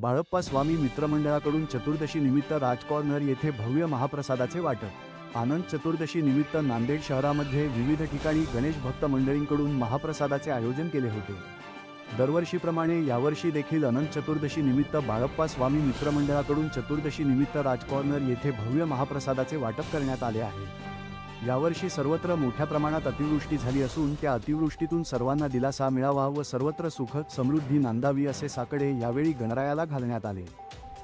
बाळप्पा स्वामी मित्रमंडळाकडून चतुर्दशी निमित्त राजकॉर्नर येथे भव्य महाप्रसादाचे वाटप. आनंद चतुर्दशी निमित्त नांदेड शहरामध्ये विविध ठिकाणी गणेश भक्त मंडळींकडून महाप्रसादाचे आयोजन केले होते. दरवर्षीप्रमाणे यावर्षी देखील अनंत चतुर्दशी निमित्त बाळप्पा स्वामी मित्रमंडळाकडून चतुर्दशी निमित्त राजकॉर्नर येथे भव्य महाप्रसादाचे वाटप करण्यात आले आहे. यावर्षी सर्वत्र मोठ्या प्रमाणात अतिवृष्टी झाली असून त्या अतिवृष्टीतून सर्वांना दिलासा मिळावा व सर्वत्र सुख समृद्धी नांदावी असे साकडे यावेळी गणरायाला घालण्यात आले.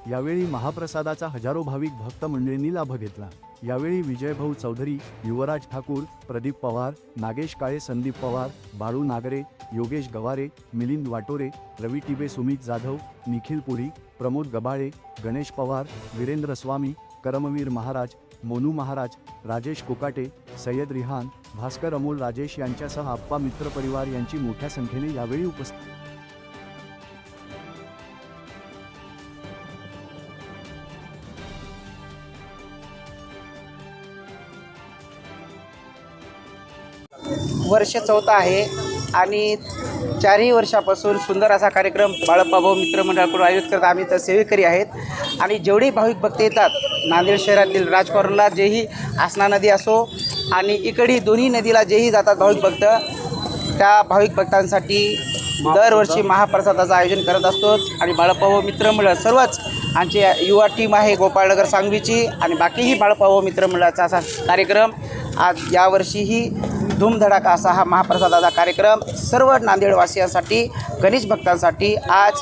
यावेळी महाप्रसादाचा हजारो भाविक भक्त मंडळींनी लाभ घेतला. यावेळी विजयभाऊ चौधरी युवराज ठाकूर प्रदीप पवार नागेश काळे संदीप पवार बाळू नागरे योगेश गवारे मिलिंद वाटोरे रवी टिबे सुमित जाधव निखिल पुरी प्रमोद गबाळे गणेश पवार वीरेंद्र स्वामी करमवीर महाराज मोनू महाराज राजेश कोकाटे सय्यद रिहान भास्कर अमोल राजेश यांच्यासह आप्पा मित्र परिवार यांची मोठ्या संख्येने यावेळी उपस्थित वर्ष चौथा आहे आणि चारही वर्षापासून सुंदर असा कार्यक्रम बाळप्पा भाऊ मित्रमंडळाकडून आयोजित करत आम्ही तर सेवेकरी आहेत. आणि जेवढे भाविक भक्त येतात नांदेड शहरातील राजकॉर्नरला जेही आसना नदी असो आणि इकडे दोन्ही नदीला जेही जातात भाविक भक्त त्या भाविक भक्तांसाठी दरवर्षी महाप्रसादाचं आयोजन करत असतो. आणि बाळप्पाभाऊ मित्रमंडळ सर्वच आमची युवा टीम आहे गोपाळनगर सांगवीची. आणि बाकीही बाळप्पाभाऊ मित्रमंडळाचा असा कार्यक्रम आज यावर्षीही धूमधडाका असा हा महाप्रसादाचा कार्यक्रम सर्व नांदेडवासियांसाठी गणेश भक्तांसाठी आज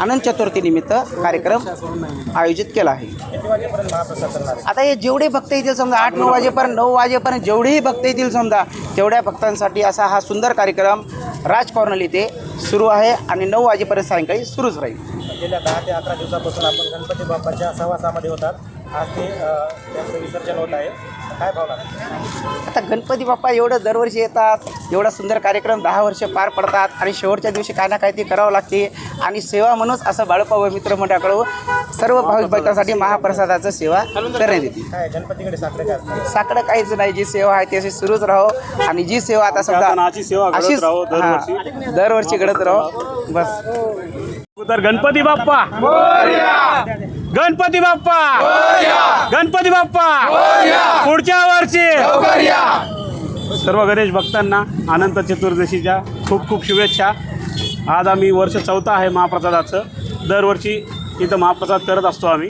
अनंत चतुर्थीनिमित्त कार्यक्रम आयोजित केला आहे. आता हे जेवढे भक्त येतील समजा आठ नऊ वाजेपर्यंत नऊ वाजेपर्यंत जेवढेही भक्त येतील समजा तेवढ्या भक्तांसाठी असा हा सुंदर कार्यक्रम राज कॉर्नल इथे सुरू आहे आणि नऊ वाजेपर्यंत सायंकाळी सुरूच राहील. गेल्या दहा ते अकरा दिवसापासून आपण गणपती बाप्पाच्या सहवासामध्ये होतात. आज ते अ, त्यांचं विसर्जन होत आहे. काय भावना? आता गणपती बाप्पा एवढं दरवर्षी येतात एवढा सुंदर कार्यक्रम दहा वर्ष पार पडतात आणि शेवटच्या दिवशी काय ना काय ते करावं लागते. आणि सेवा म्हणूनच असं बाळप्पा व मित्रमंडळाकडून सर्व भाविक भक्तांसाठी महाप्रसादाचं सेवा करण्यात येते. काय गणपतीकडे साखरे काय असतं? साकडं काहीच नाही जी सेवा आहे ती अशी सुरूच राहो. आणि जी सेवा आता समजा अशी सेवा घडत अशीच राहो दरवर्षी. हां, दरवर्षी. घडत राहो. बस. तर गणपती बाप्पा. गणपती बाप्पा! गणपती बाप्पा! पुढच्या वर्षी! सर्व गणेश भक्तांना अनंत चतुर्दशीच्या खूप खूप शुभेच्छा. आज आम्ही वर्ष चौथा आहे महाप्रसादाचं. दरवर्षी इथं महाप्रसाद करत असतो आम्ही.